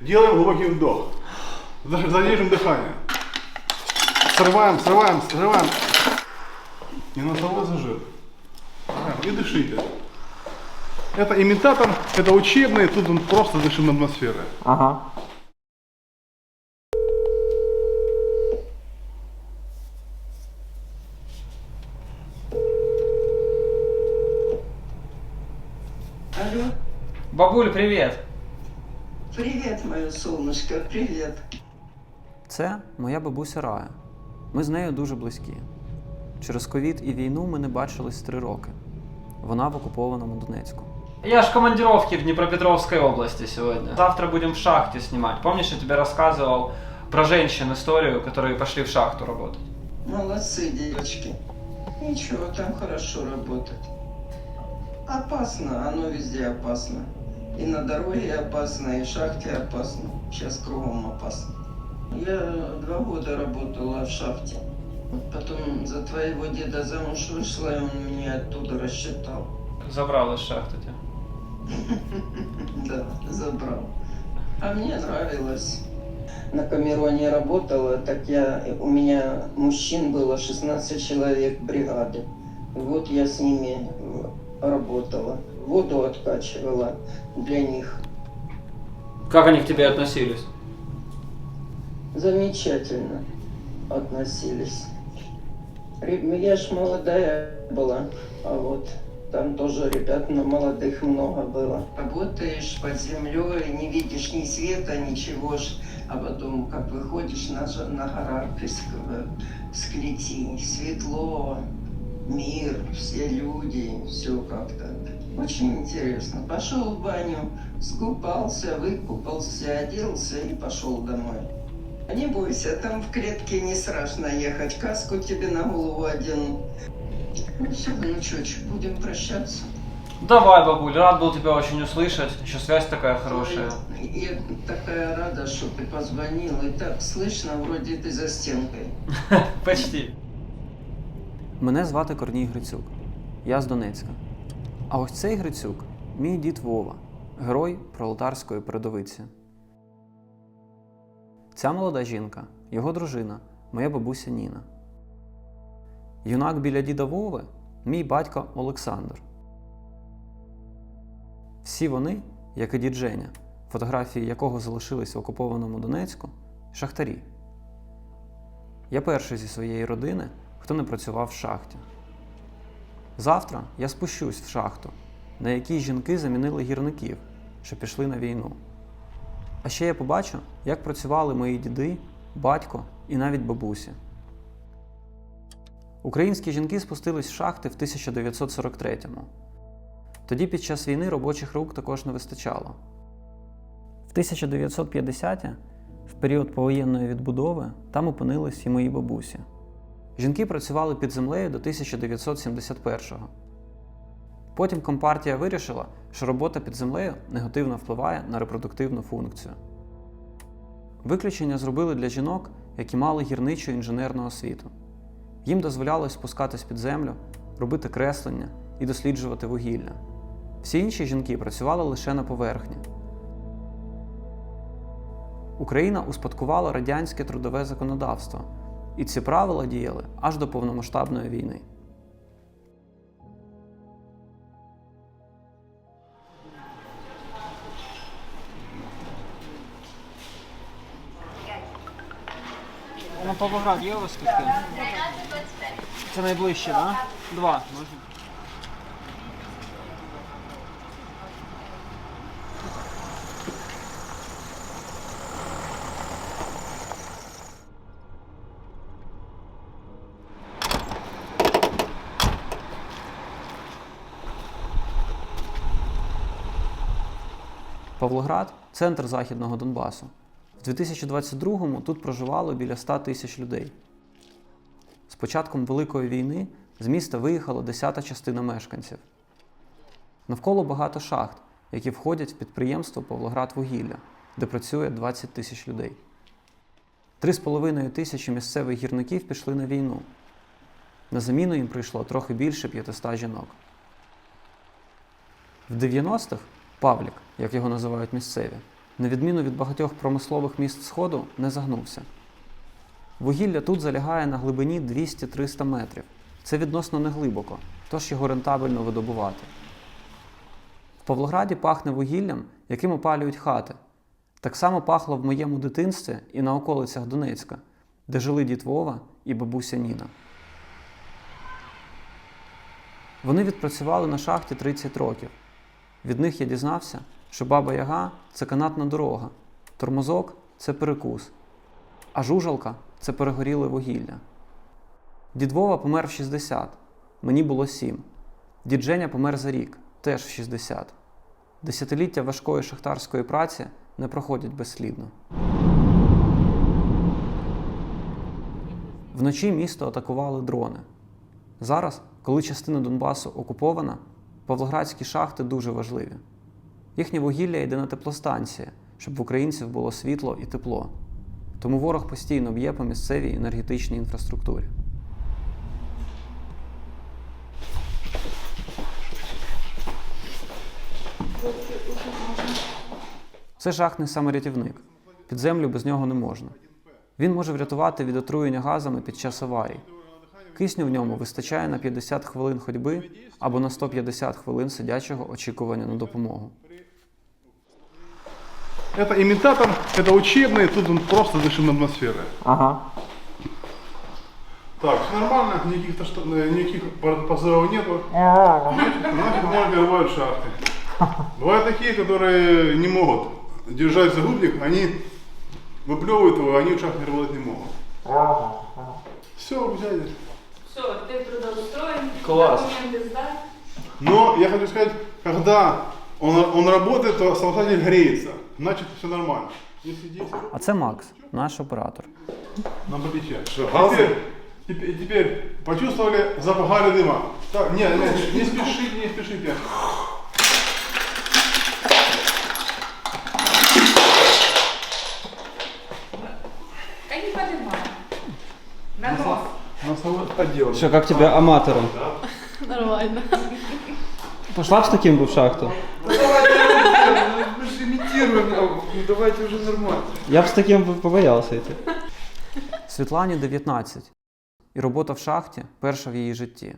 Делаем глубокий вдох. За- Задержим дыхание. Срываем, срываем, срываем. Не носовой зажим. Срываем. И дышите. Это имитатор, это учебный, тут он просто дышим атмосферой. Ага. Алло, Бабуль, привіт! привет, мое солнышко, привет. Це моя бабуся Рая. Ми з нею дуже близькі. Через ковід і війну ми не бачились три роки. Вона в окупованому Донецьку. Я ж в командировке в Днепропетровской области сегодня. Завтра будем в шахте снимать. Помнишь, я тебе рассказывал про женщин историю, которые пошли в шахту работать? Молодцы, девочки. Ничего, там хорошо работать. Опасно, оно везде опасно. И на дороге опасно, и в шахте опасно. Сейчас кругом опасно. Я два года работала в шахте. Потом за твоего деда замуж вышла, и он меня оттуда рассчитал. Забрал из шахты тебя. Да, забрал. А мне нравилось. На Камероне работала, так я, у меня мужчин было 16 человек бригады. Вот я с ними э, работала. Воду откачивала для них. Как они к тебе относились? Замечательно относились. Ре- Я ж молодая была, а вот там тоже ребят на молодых много было. Работаешь под землей, не видишь ни света, ничего ж, а потом, как выходишь на, на в Склети, светло, мир, все люди, все как-то. Очень интересно. Пошел в баню, скупался, выкупался, оделся и пошел домой. Не бойся, там в клетке не страшно ехать. Каску тебе на голову одену. Ну все, внучочек, будем прощаться. Давай, бабуль, рад был тебя очень услышать. Еще связь такая хорошая. Ой, Я такая рада, что ты позвонил. И так слышно, вроде ты за стенкой. Почти. Мене звати Корній Грицюк. Я з Донецька. А ось цей Грицюк мій дід Вова, герой пролетарської передовиці. Ця молода жінка, його дружина, моя бабуся Ніна. Юнак біля діда Вови мій батько Олександр. Всі вони, як і дід Женя, фотографії якого залишились в окупованому Донецьку, шахтарі. Я перший зі своєї родини, хто не працював в шахті. Завтра я спущусь в шахту, на якій жінки замінили гірників, що пішли на війну. А ще я побачу, як працювали мої діди, батько і навіть бабусі. Українські жінки спустились в шахти в 1943-му. Тоді під час війни робочих рук також не вистачало. В 1950-ті, в період повоєнної відбудови, там опинились і мої бабусі. Жінки працювали під землею до 1971-го. Потім компартія вирішила, що робота під землею негативно впливає на репродуктивну функцію. Виключення зробили для жінок, які мали гірничу інженерну освіту. Їм дозволялось спускатись під землю, робити креслення і досліджувати вугілля. Всі інші жінки працювали лише на поверхні. Україна успадкувала радянське трудове законодавство, і ці правила діяли аж до повномасштабної війни. На Павлоград є у вас квитки? Це найближче, так? Да? Два. Павлоград центр західного Донбасу. В 2022-му тут проживало біля 100 тисяч людей. З початком Великої війни з міста виїхала десята частина мешканців. Навколо багато шахт, які входять в підприємство Павлоградвугілля, де працює 20 тисяч людей. Три з половиною тисячі місцевих гірників пішли на війну. На заміну їм прийшло трохи більше 500 жінок. В 90-х Павлік, як його називають місцеві, на відміну від багатьох промислових міст Сходу, не загнувся. Вугілля тут залягає на глибині 200-300 метрів. Це відносно неглибоко, тож його рентабельно видобувати. В Павлограді пахне вугіллям, яким опалюють хати. Так само пахло в моєму дитинстві і на околицях Донецька, де жили дід Вова і бабуся Ніна. Вони відпрацювали на шахті 30 років. Від них я дізнався, що баба Яга це канатна дорога, тормозок це перекус, а жужалка це перегоріле вугілля. Дід Вова помер в 60, мені було 7. Дід Женя помер за рік, теж в 60. Десятиліття важкої шахтарської праці не проходять безслідно. Вночі місто атакували дрони. Зараз, коли частина Донбасу окупована, павлоградські шахти дуже важливі. Їхнє вугілля йде на теплостанції, щоб в українців було світло і тепло. Тому ворог постійно б'є по місцевій енергетичній інфраструктурі. Це жахний саморятівник. Під землю без нього не можна. Він може врятувати від отруєння газами під час аварій. Кисню в ньому вистачає на 50 хвилин ходьби або на 150 хвилин сидячого очікування на допомогу. Это имитатор, это учебный, тут он просто дышим атмосферой. Ага. Так, все нормально, никаких, то, что, э, никаких пор- позывов нету. Значит, ноги рвают шахты. Бывают такие, которые не могут держать загубник, они выплевывают его, они в шахте работать не могут. Все, взяли. Все, ты трудоустроен, Класс. документы сдать. Но я хочу сказать, когда он, он работает, то самостоятельно греется. Значит, все нормально. Не сидите, А це Макс, наш оператор. нам полетят. Теперь, теперь, теперь почувствовали запах гари дыма. Так, не, не, не спешите, не спешите. Носовой отдел. Что, как тебе аматором? Нормально. Пошла бы с таким бы в шахту? Мы же имитируем, а, ну давайте уже нормально. Я бы с таким бы побоялся идти. Світлані 19, і робота в шахті перша в її житті.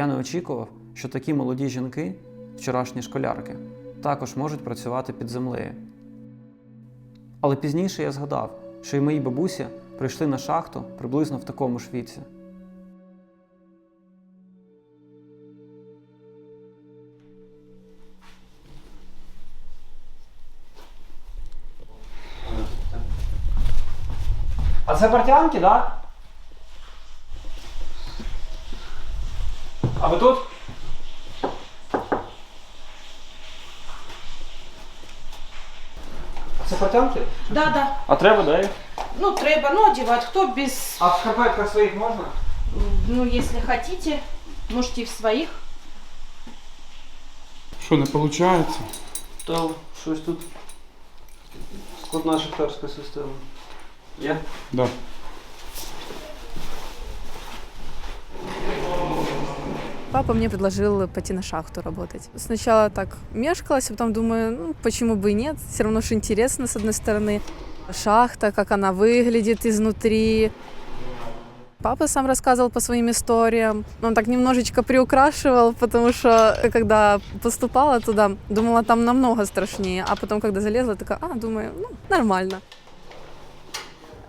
Я не очікував, що такі молоді жінки, вчорашні школярки, також можуть працювати під землею. Але пізніше я згадав, що й мої бабусі прийшли на шахту приблизно в такому ж віці. А це портянки, да? А ви тут? Це портянки? Да, да. А треба, да? їх? Ну, треба, ну, одевать. Кто без... А в шкарпетках своїх можна? Ну, если хотите, можете и в своих. Что, не получается? Та щось тут. Складна шахтарська система. Є? Да. Папа мне предложил пойти на шахту работать. Сначала так мешкалась, а потом думаю, ну, почему бы и нет. Все равно же интересно, с одной стороны. Шахта, как она выглядит изнутри. Папа сам рассказывал по своим историям. Он так немножечко приукрашивал, потому что когда поступала туда, думала, там намного страшнее. А потом, когда залезла, такая, а, думаю, ну, нормально.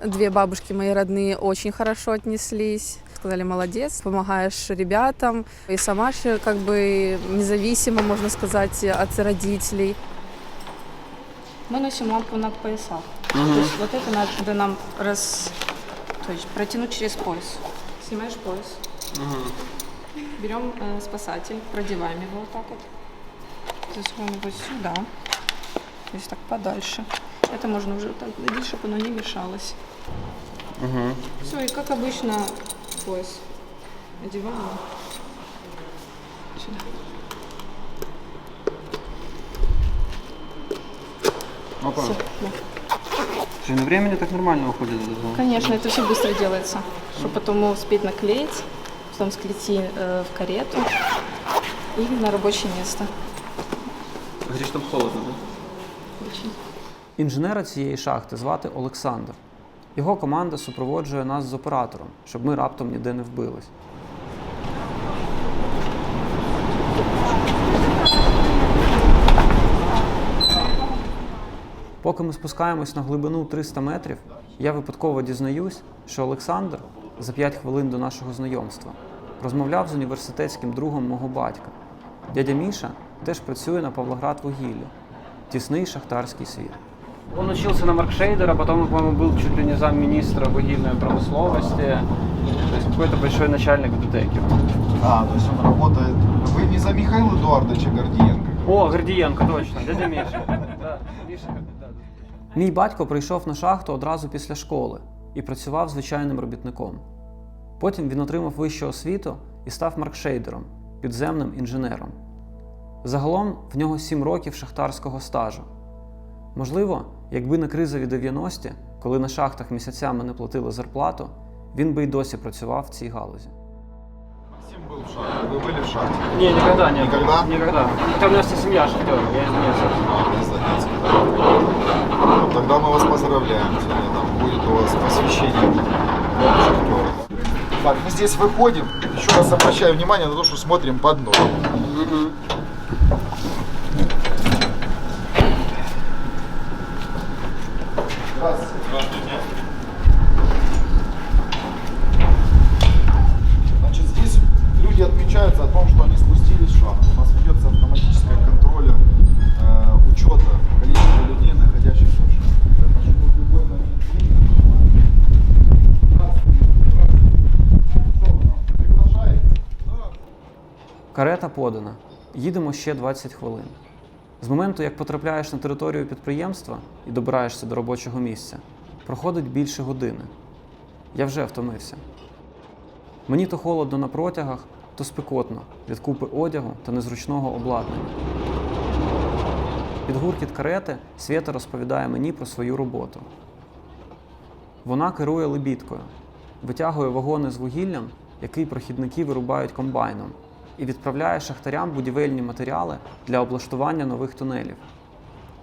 Две бабушки мои родные очень хорошо отнеслись. Сказали, молодец, помогаешь ребятам. И сама же как бы независимо, можно сказать, от родителей. Мы носим лампу на поясах. То есть вот это надо нам раз... То есть протянуть через пояс. Снимаешь пояс. Берем э, спасатель, продеваем его вот так вот. Засовываем его сюда. То есть так подальше. Это можно уже так гладить, чтобы оно не мешалось. Все, и как обычно пояс одеваем сюда. Опа. Всё, да. Слушай, ну времени так нормально уходит. Конечно, это все быстро делается, чтобы потом успеть наклеить, потом склейти э, в карету и на рабочее место. Говоришь, там холодно, да? Очень. Інженера цієї шахти звати Олександр. Його команда супроводжує нас з оператором, щоб ми раптом ніде не вбились. Поки ми спускаємось на глибину 300 метрів, я випадково дізнаюсь, що Олександр за 5 хвилин до нашого знайомства розмовляв з університетським другом мого батька. Дядя Міша теж працює на Павлоград вугіллі. Тісний шахтарський світ. Он учился на маркшейдера, потом, по-моему, был чуть ли не замминистра вугільної промисловости. То есть какой-то большой начальник в ДТЭКе. А, то есть он работает... Вы не за Михаила Эдуардовича Гордиенко? О, Гордієнко, точно, дядя Міша. Да, Міша, да. Мій батько прийшов на шахту одразу після школи і працював звичайним робітником. Потім він отримав вищу освіту і став маркшейдером, підземним інженером. Загалом в нього 7 років шахтарського стажу. Можливо, якби не кризові 90-ті, коли на шахтах місяцями не платили зарплату, він би й досі працював в цій галузі. Максим был в шахте. Вы были в шахте? Не, никогда не Никогда? Никогда. Хотя у меня вся семья шахтеров, я из Донецка. А, из Донецка. Ну, Тогда мы вас поздравляем. Сегодня там будет у вас посвящение шахтера. Так, мы здесь выходим. Еще раз обращаю внимание на то, что смотрим под ноги. Ще 20 хвилин. З моменту, як потрапляєш на територію підприємства і добираєшся до робочого місця, проходить більше години. Я вже втомився. Мені то холодно на протягах, то спекотно від купи одягу та незручного обладнання. Під гуркіт карети Свята розповідає мені про свою роботу. Вона керує лебідкою, витягує вагони з вугіллям, який прохідники вирубають комбайном, і відправляє шахтарям будівельні матеріали для облаштування нових тунелів.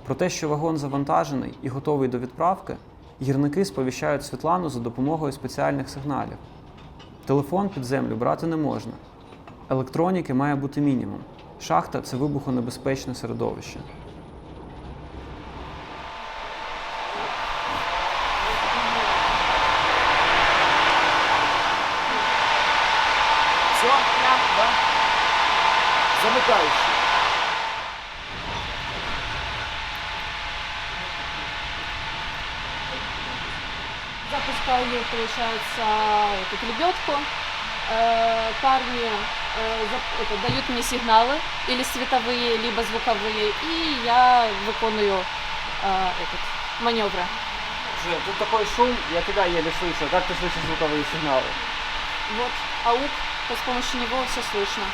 Про те, що вагон завантажений і готовий до відправки, гірники сповіщають Світлану за допомогою спеціальних сигналів. Телефон під землю брати не можна. Електроніки має бути мінімум. Шахта це вибухонебезпечне середовище. Замыкающий. Запускаю, получается, эту лебедку. Э, Парни э, это, дают мне сигналы, или световые, либо звуковые, и я выполняю э, этот, маневры. Жень, тут такой шум, я тебя еле слышу. Как ты слышишь звуковые сигналы? Вот аук, то с помощью него все слышно.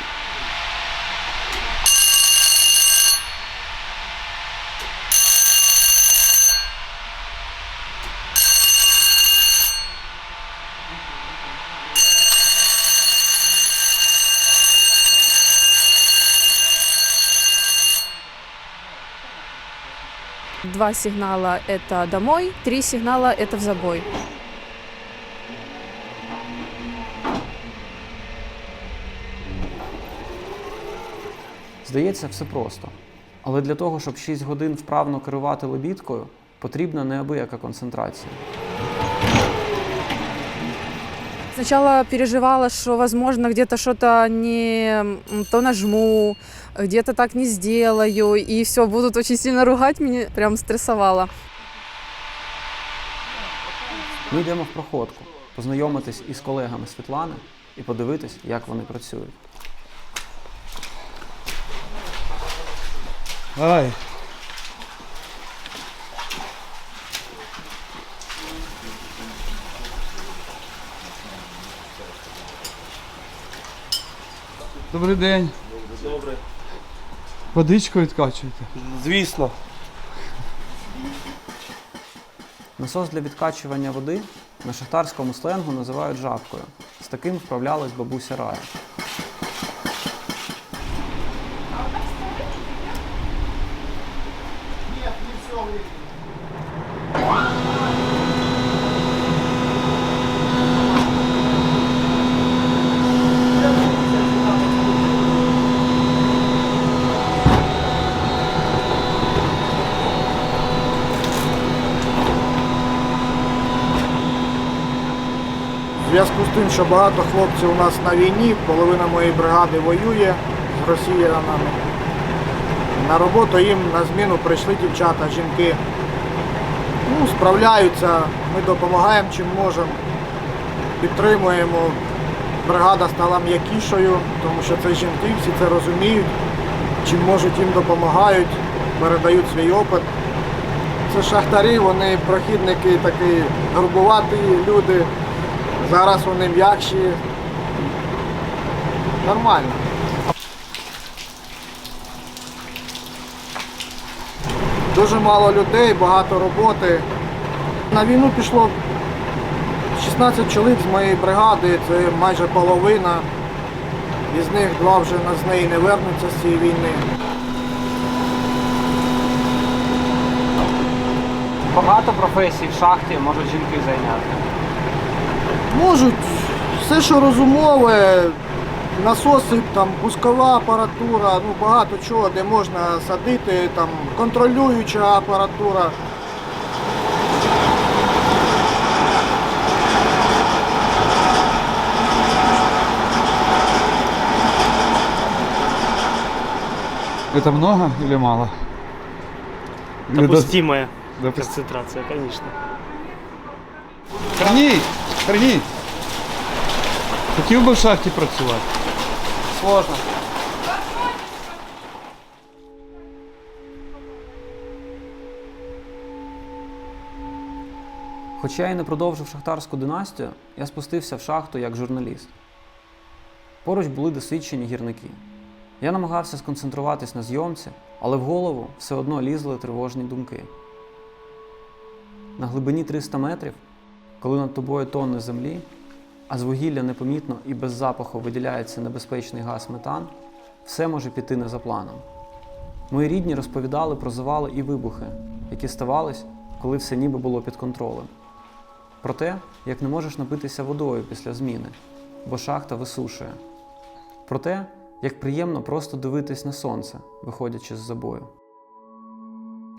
Два сигнала – это домой, три сигнала – это в забой. Здається, все просто. Але для того, щоб 6 годин вправно керувати лебідкою, потрібна неабияка концентрація. Сначала переживала, что, возможно, где-то что-то не то нажму, где-то так не сделаю, и все, будут очень сильно ругать меня, прям стрессовала. Ми йдемо в проходку, познайомитись із колегами Світлани і подивитись, як вони працюють. Ай. Добрий день. Добре. Водичку відкачуєте? Звісно. Насос для відкачування води на шахтарському сленгу називають жабкою. З таким вправлялась бабуся Рая. В зв'язку з тим, що багато хлопців у нас на війні, половина моєї бригади воює з росіянами. На роботу їм на зміну прийшли дівчата, жінки. Ну, справляються, ми допомагаємо чим можемо, підтримуємо. Бригада стала м'якішою, тому що це жінки, всі це розуміють, чим можуть їм допомагають, передають свій опит. Це шахтарі, вони прохідники такі грубуваті люди. Зараз вони м'якші. Нормально. Дуже мало людей, багато роботи. На війну пішло 16 чоловік з моєї бригади, це майже половина. Із них два вже з неї не вернуться з цієї війни. Багато професій в шахті можуть жінки зайняти. Можуть все, що розумове, насоси, там, пускова апаратура, ну багато чого, де можна садити, там, контролююча апаратура. Это много или мало? До- Допустимая концентрация, конечно. Корній! Корній! Хотів би в шахті працювати. Сложно. Хоча я не продовжив шахтарську династію, я спустився в шахту як журналіст. Поруч були досвідчені гірники. Я намагався сконцентруватись на зйомці, але в голову все одно лізли тривожні думки. На глибині 300 метрів, коли над тобою тонни землі, а з вугілля непомітно і без запаху виділяється небезпечний газ метан, все може піти не за планом. Мої рідні розповідали про завали і вибухи, які ставались, коли все ніби було під контролем. Про те, як не можеш напитися водою після зміни, бо шахта висушує. Про те, як приємно просто дивитись на сонце, виходячи з забою.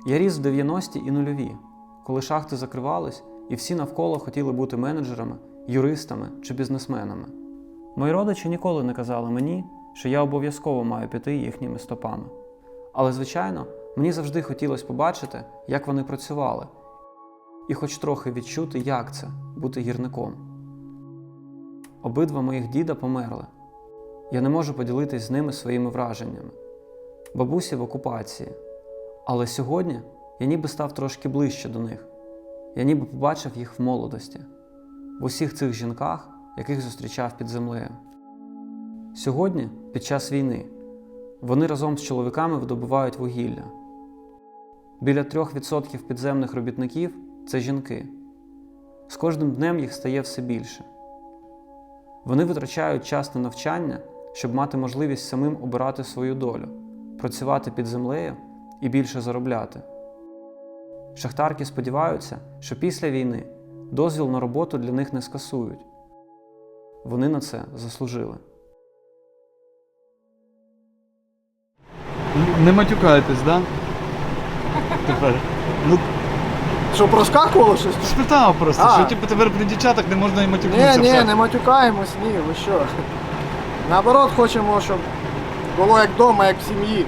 Я ріс в 90-ті і нульові, коли шахти закривались, і всі навколо хотіли бути менеджерами, юристами чи бізнесменами. Мої родичі ніколи не казали мені, що я обов'язково маю піти їхніми стопами. Але, звичайно, мені завжди хотілося побачити, як вони працювали, і хоч трохи відчути, як це бути гірником. Обидва моїх діда померли. Я не можу поділитись з ними своїми враженнями. Бабусі в окупації. Але сьогодні я ніби став трошки ближче до них. Я ніби побачив їх в молодості, в усіх цих жінках, яких зустрічав під землею. Сьогодні, під час війни, вони разом з чоловіками видобувають вугілля. Біля 3% підземних робітників це жінки. З кожним днем їх стає все більше. Вони витрачають час на навчання, щоб мати можливість самим обирати свою долю, працювати під землею і більше заробляти. Шахтарки сподіваються, що після війни дозвіл на роботу для них не скасують. Вони на це заслужили. Не матюкаєтесь, да? Тепер. Ну, Що проскакувало щось? спитав просто, А. що типу тепер при дівчатах не можна і матюкнутися. Ні, ні, все. не матюкаємось, ні, ви що. Наоборот, хочемо, щоб було як вдома, як в сім'ї.